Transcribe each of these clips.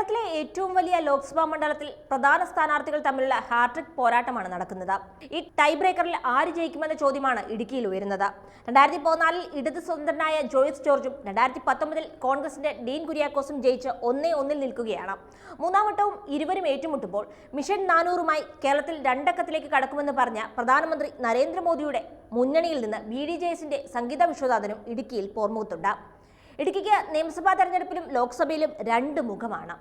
ഏറ്റവും വലിയ ലോക്സഭാ മണ്ഡലത്തിൽ പ്രധാന സ്ഥാനാർത്ഥികൾ തമ്മിലുള്ള ഹാട്രിക് പോരാട്ടമാണ് നടക്കുന്നത്. ഈ ടൈ ബ്രേക്കറിൽ ആര് ജയിക്കുമെന്ന ചോദ്യമാണ് ഇടുക്കിയിൽ ഉയരുന്നത്. രണ്ടായിരത്തി പതിനാലിൽ ഇടത് സ്വതന്ത്രനായ ജോയിസ് ജോർജും രണ്ടായിരത്തി പത്തൊമ്പതിൽ കോൺഗ്രസിന്റെ ഡീൻ കുര്യാക്കോസും ജയിച്ച് ഒന്നേ ഒന്നിൽ നിൽക്കുകയാണ്. മൂന്നാം വട്ടവും ഇരുവരും ഏറ്റുമുട്ടുമ്പോൾ മിഷൻ നാനൂറുമായി കേരളത്തിൽ രണ്ടക്കത്തിലേക്ക് കടക്കുമെന്ന് പറഞ്ഞ പ്രധാനമന്ത്രി നരേന്ദ്രമോദിയുടെ മുന്നണിയിൽ നിന്ന് ബി ഡി ജെ എസിന്റെ സംഗീത വിശ്വനാഥനും ഇടുക്കിയിൽ പോർമുഖത്തുണ്ട്. ഇടുക്കിക്ക് നിയമസഭാ തെരഞ്ഞെടുപ്പിലും ലോക്സഭയിലും രണ്ട് മുഖമാണ്.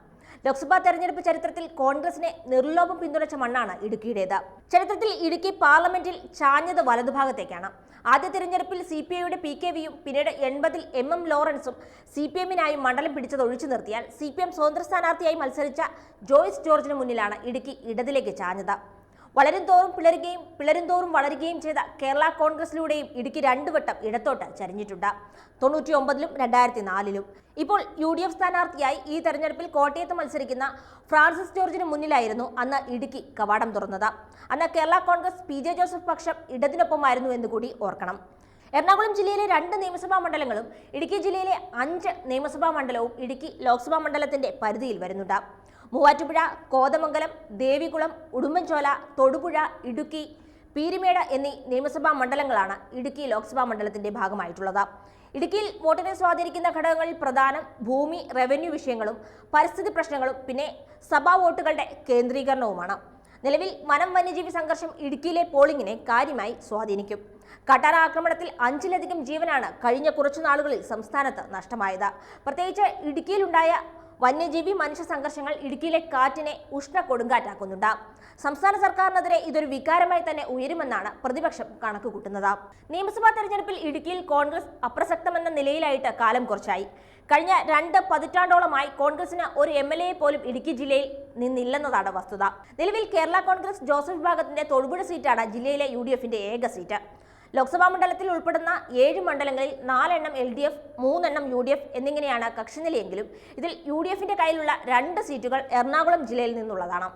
ലോക്സഭാ തെരഞ്ഞെടുപ്പ് ചരിത്രത്തിൽ കോൺഗ്രസിനെ നിർലോഭം പിന്തുണച്ച മണ്ണാണ് ഇടുക്കിയുടേത്. ചരിത്രത്തിൽ ഇടുക്കി പാർലമെന്റിൽ ചാഞ്ഞത് വലതുഭാഗത്തേക്കാണ്. ആദ്യ തിരഞ്ഞെടുപ്പിൽ സി പി ഐയുടെ പി കെ വിയും പിന്നീട് എൺപതിൽ എം എം ലോറൻസും സി പി എമ്മിനായി മണ്ഡലം പിടിച്ചത് ഒഴിച്ചു നിർത്തിയാൽ സി പി എം സ്വതന്ത്ര സ്ഥാനാർത്ഥിയായി മത്സരിച്ച ജോയ്സ് ജോർജിന് മുന്നിലാണ് ഇടുക്കി ഇടതിലേക്ക് ചാഞ്ഞത്. വളരും തോറും പിളരുകയും പിളരും തോറും വളരുകയും ചെയ്ത കേരള കോൺഗ്രസിലൂടെയും ഇടുക്കി രണ്ടു വട്ടം ഇടത്തോട്ട് ചരിഞ്ഞിട്ടുണ്ട്. തൊണ്ണൂറ്റി ഒമ്പതിലും രണ്ടായിരത്തി നാലിലും ഇപ്പോൾ യു ഡി എഫ് സ്ഥാനാർത്ഥിയായി ഈ തെരഞ്ഞെടുപ്പിൽ കോട്ടയത്ത് മത്സരിക്കുന്ന ഫ്രാൻസിസ് ജോർജിന് മുന്നിലായിരുന്നു അന്ന് ഇടുക്കി കവാടം തുറന്നത്. അന്ന് Kerala Congress P J Joseph പക്ഷം ഇടതിനൊപ്പമായിരുന്നു എന്ന് കൂടി ഓർക്കണം. എറണാകുളം ജില്ലയിലെ രണ്ട് നിയമസഭാ മണ്ഡലങ്ങളും ഇടുക്കി ജില്ലയിലെ അഞ്ച് നിയമസഭാ മണ്ഡലവും ഇടുക്കി ലോക്സഭാ മണ്ഡലത്തിന്റെ പരിധിയിൽ വരുന്നുണ്ട്. മൂവാറ്റുപുഴ കോതമംഗലം ദേവികുളം ഉടുമ്പൻചോല തൊടുപുഴ ഇടുക്കി പീരിമേട് എന്നീ നിയമസഭാ മണ്ഡലങ്ങളാണ് ഇടുക്കി ലോക്സഭാ മണ്ഡലത്തിന്റെ ഭാഗമായിട്ടുള്ളത്. ഇടുക്കിയിൽ വോട്ടിനെ സ്വാധീനിക്കുന്ന ഘടകങ്ങളിൽ പ്രധാനം ഭൂമി റവന്യൂ വിഷയങ്ങളും പരിസ്ഥിതി പ്രശ്നങ്ങളും പിന്നെ സഭാ വോട്ടുകളുടെ കേന്ദ്രീകരണവുമാണ്. നിലവിൽ വനം വന്യജീവി സംഘർഷം ഇടുക്കിയിലെ പോളിംഗിനെ കാര്യമായി സ്വാധീനിക്കും. കട്ടാര ആക്രമണത്തിൽ അഞ്ചിലധികം ജീവനാണ് കഴിഞ്ഞ കുറച്ചു നാളുകളിൽ സംസ്ഥാനത്ത് നഷ്ടമായത്. പ്രത്യേകിച്ച് ഇടുക്കിയിലുണ്ടായ വന്യജീവി മനുഷ്യ സംഘർഷങ്ങൾ ഇടുക്കിയിലെ കാറ്റിനെ ഉഷ്ണ കൊടുങ്കാറ്റാക്കുന്നുണ്ട്. സംസ്ഥാന സർക്കാരിനെതിരെ ഇതൊരു വികാരമായി തന്നെ ഉയരുമെന്നാണ് പ്രതിപക്ഷം കണക്കുകൂട്ടുന്നത്. നിയമസഭാ തെരഞ്ഞെടുപ്പിൽ ഇടുക്കിയിൽ കോൺഗ്രസ് അപ്രസക്തമെന്ന നിലയിലായിട്ട് കാലം കുറച്ചായി. കഴിഞ്ഞ രണ്ട് പതിറ്റാണ്ടോളമായി കോൺഗ്രസിന് ഒരു എം എൽ എ പോലും ഇടുക്കി ജില്ലയിൽ നിന്നില്ലെന്നതാണ് വസ്തുത. നിലവിൽ കേരള കോൺഗ്രസ് ജോസഫ് വിഭാഗത്തിന്റെ തൊടുപുഴ സീറ്റാണ് ജില്ലയിലെ യു ഡി എഫിന്റെ ഏക സീറ്റ്. ലോക്സഭാ മണ്ഡലത്തിൽ ഉൾപ്പെടുന്ന ഏഴ് മണ്ഡലങ്ങളിൽ നാലെണ്ണം എൽ ഡി എഫ് മൂന്നെണ്ണം യു ഡി എഫ് എന്നിങ്ങനെയാണ് കക്ഷിനിലയെങ്കിലും ഇതിൽ യു ഡി എഫിന്റെ കയ്യിലുള്ള രണ്ട് സീറ്റുകൾ എറണാകുളം ജില്ലയിൽ നിന്നുള്ളതാണ്.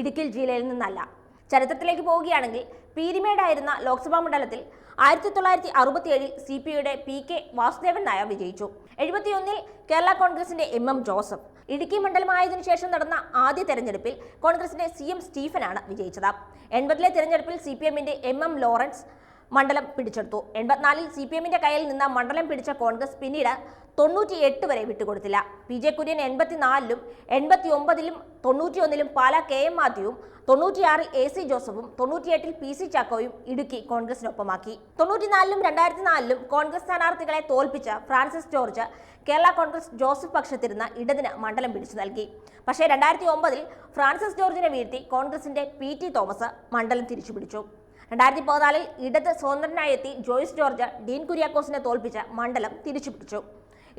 ഇടുക്കി ജില്ലയിൽ നിന്നല്ല. ചരിത്രത്തിലേക്ക് പോവുകയാണെങ്കിൽ പീരിമേടായിരുന്ന ലോക്സഭാ മണ്ഡലത്തിൽ ആയിരത്തി തൊള്ളായിരത്തി അറുപത്തി ഏഴിൽ സി പി ഐയുടെ പി കെ വാസുദേവൻ നായർ വിജയിച്ചു. എഴുപത്തിയൊന്നിൽ കേരള കോൺഗ്രസിന്റെ എം എം ജോസഫ്. ഇടുക്കി മണ്ഡലമായതിനു ശേഷം നടന്ന ആദ്യ തെരഞ്ഞെടുപ്പിൽ കോൺഗ്രസിന്റെ സി എം സ്റ്റീഫനാണ് വിജയിച്ചത്. എൺപതിലെ തെരഞ്ഞെടുപ്പിൽ സി പി എമ്മിന്റെ എം എം ലോറൻസ് മണ്ഡലം പിടിച്ചെടുത്തു. എൺപത്തിനാലിൽ സി പി എമ്മിന്റെ കയ്യിൽ നിന്ന് മണ്ഡലം പിടിച്ച കോൺഗ്രസ് പിന്നീട് തൊണ്ണൂറ്റി എട്ട് വരെ വിട്ടുകൊടുത്തില്ല. പി ജെ കുര്യൻ എൺപത്തിനാലിലും എൺപത്തി ഒമ്പതിലും തൊണ്ണൂറ്റിയൊന്നിലും പാല കെ എം മാത്യുവും തൊണ്ണൂറ്റിയാറിൽ എ സി ജോസഫും തൊണ്ണൂറ്റിയെട്ടിൽ പി സി ചാക്കോയും ഇടുക്കി കോൺഗ്രസിനൊപ്പമാക്കി. തൊണ്ണൂറ്റിനാലിലും രണ്ടായിരത്തി നാലിലും കോൺഗ്രസ് സ്ഥാനാർത്ഥികളെ തോൽപ്പിച്ച ഫ്രാൻസിസ് ജോർജ് കേരള കോൺഗ്രസ് ജോസഫ് പക്ഷത്തിരുന്ന ഇടതിന് മണ്ഡലം പിടിച്ചു നൽകി. പക്ഷേ രണ്ടായിരത്തി ഒമ്പതിൽ ഫ്രാൻസിസ് ജോർജിനെ വീഴ്ത്തി കോൺഗ്രസിന്റെ പി ടി തോമസ് മണ്ഡലം തിരിച്ചുപിടിച്ചു. രണ്ടായിരത്തി പതിനാലിൽ ഇടത് സ്വതന്ത്രനായി എത്തി ജോയിസ് ജോർജ് ഡീൻ കുര്യാക്കോസിനെ തോൽപ്പിച്ച് മണ്ഡലം തിരിച്ചുപിടിച്ചു.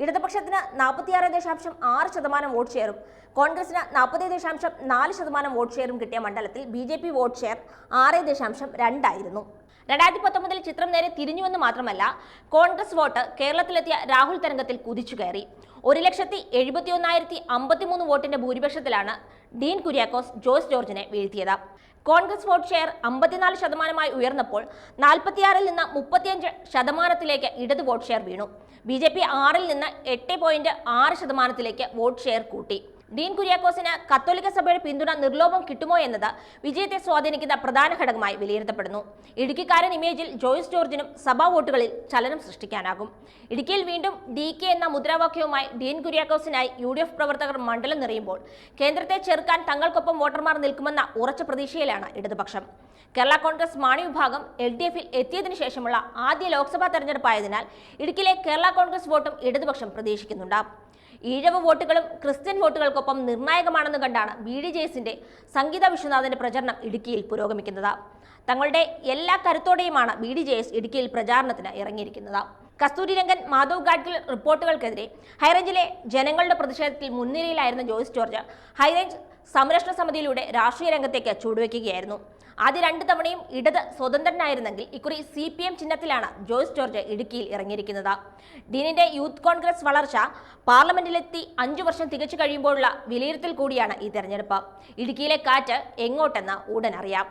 ഇടതുപക്ഷത്തിന് നാൽപ്പത്തിയാറ് ദശാംശം ആറ് ശതമാനം വോട്ട് ഷെയറും കോൺഗ്രസിന് നാൽപ്പത് ദശാംശം നാല് ശതമാനം വോട്ട് ഷെയറും കിട്ടിയ മണ്ഡലത്തിൽ B J P vote share ആറ് ദശാംശം രണ്ടായിരുന്നു. രണ്ടായിരത്തി പത്തൊമ്പതിൽ ചിത്രം നേരെ തിരിഞ്ഞുവെന്ന് മാത്രമല്ല കോൺഗ്രസ് വോട്ട് കേരളത്തിലെത്തിയ രാഹുൽ തരംഗത്തിൽ കുതിച്ചു കയറി. ഒരു ലക്ഷത്തി എഴുപത്തി ഒന്നായിരത്തി അമ്പത്തിമൂന്ന് വോട്ടിന്റെ ഭൂരിപക്ഷത്തിലാണ് ഡീൻ കുര്യാക്കോസ് ജോസ് ജോർജിനെ വീഴ്ത്തിയത്. കോൺഗ്രസ് വോട്ട് ഷെയർ അമ്പത്തിനാല് ശതമാനമായി ഉയർന്നപ്പോൾ നാൽപ്പത്തിയാറിൽ നിന്ന് മുപ്പത്തിയഞ്ച് ശതമാനത്തിലേക്ക് ഇടത് വോട്ട് ഷെയർ വീണു. ബി ജെ പി ആറിൽ നിന്ന് എട്ട് പോയിന്റ് ആറ് ശതമാനത്തിലേക്ക് വോട്ട് ഷെയർ കൂട്ടി. ഡീൻ കുര്യാക്കോസിന് കത്തോലിക്ക സഭയുടെ പിന്തുണ നിർലോഭം കിട്ടുമോ എന്നത് വിജയത്തെ സ്വാധീനിക്കുന്ന പ്രധാന ഘടകമായി വിലയിരുത്തപ്പെടുന്നു. ഇടുക്കിക്കാരൻ ഇമേജിൽ ജോയിസ് ജോർജിനും സഭാ വോട്ടുകളിൽ ചലനം സൃഷ്ടിക്കാനാകും. ഇടുക്കിയിൽ വീണ്ടും ഡി കെ എന്ന മുദ്രാവാക്യവുമായി ഡീൻ കുര്യാക്കോസിനായി യു ഡി എഫ് പ്രവർത്തകർ മണ്ഡലം നിറയുമ്പോൾ കേന്ദ്രത്തെ ചെറുക്കാൻ തങ്ങൾക്കൊപ്പം വോട്ടർമാർ നിൽക്കുമെന്ന ഉറച്ച പ്രതീക്ഷയിലാണ് ഇടതുപക്ഷം. കേരള കോൺഗ്രസ് മാണി വിഭാഗം എൽ ഡി എഫിൽ എത്തിയതിനു ശേഷമുള്ള ആദ്യ ലോക്സഭാ തെരഞ്ഞെടുപ്പായതിനാൽ ഇടുക്കിയിലെ കേരള കോൺഗ്രസ് വോട്ടും ഇടതുപക്ഷം പ്രതീക്ഷിക്കുന്നുണ്ട്. ഈഴവ വോട്ടുകളും ക്രിസ്ത്യൻ വോട്ടുകൾക്കൊപ്പം നിർണായകമാണെന്ന് കണ്ടാണ് ബി ഡി ജെ എസിന്റെ സംഗീത വിശ്വനാഥന്റെ പ്രചരണം ഇടുക്കിയിൽ പുരോഗമിക്കുന്നത്. തങ്ങളുടെ എല്ലാ കരുത്തോടെയുമാണ് ബി ഡി ജെ എസ് ഇടുക്കിയിൽ പ്രചാരണത്തിന് ഇറങ്ങിയിരിക്കുന്നത്. കസ്തൂരിരംഗൻ മാധവ് ഗാഡ്ഗിൽ റിപ്പോർട്ടുകൾക്കെതിരെ ഹൈറേഞ്ചിലെ ജനങ്ങളുടെ പ്രതിഷേധത്തിൽ മുൻനിരയിലായിരുന്ന ജോയിസ് ജോർജ് ഹൈറേഞ്ച് സംരക്ഷണ സമിതിയിലൂടെ രാഷ്ട്രീയ രംഗത്തേക്ക് ചുവടുവെക്കുകയായിരുന്നു. ആദ്യ രണ്ട് തവണയും ഇടത് സ്വതന്ത്രനായിരുന്നെങ്കിൽ ഇക്കുറി സി പി എം ചിഹ്നത്തിലാണ് ജോയ്സ് ജോർജ് ഇടുക്കിയിൽ ഇറങ്ങിയിരിക്കുന്നത്. ഡീനിന്റെ യൂത്ത് കോൺഗ്രസ് വളർച്ച പാർലമെന്റിലെത്തി അഞ്ചു വർഷം തികച്ചു കഴിയുമ്പോഴുള്ള വിലയിരുത്തൽ കൂടിയാണ് ഈ തെരഞ്ഞെടുപ്പ്. ഇടുക്കിയിലെ കാറ്റ് എങ്ങോട്ടെന്ന് ഉടൻ അറിയാം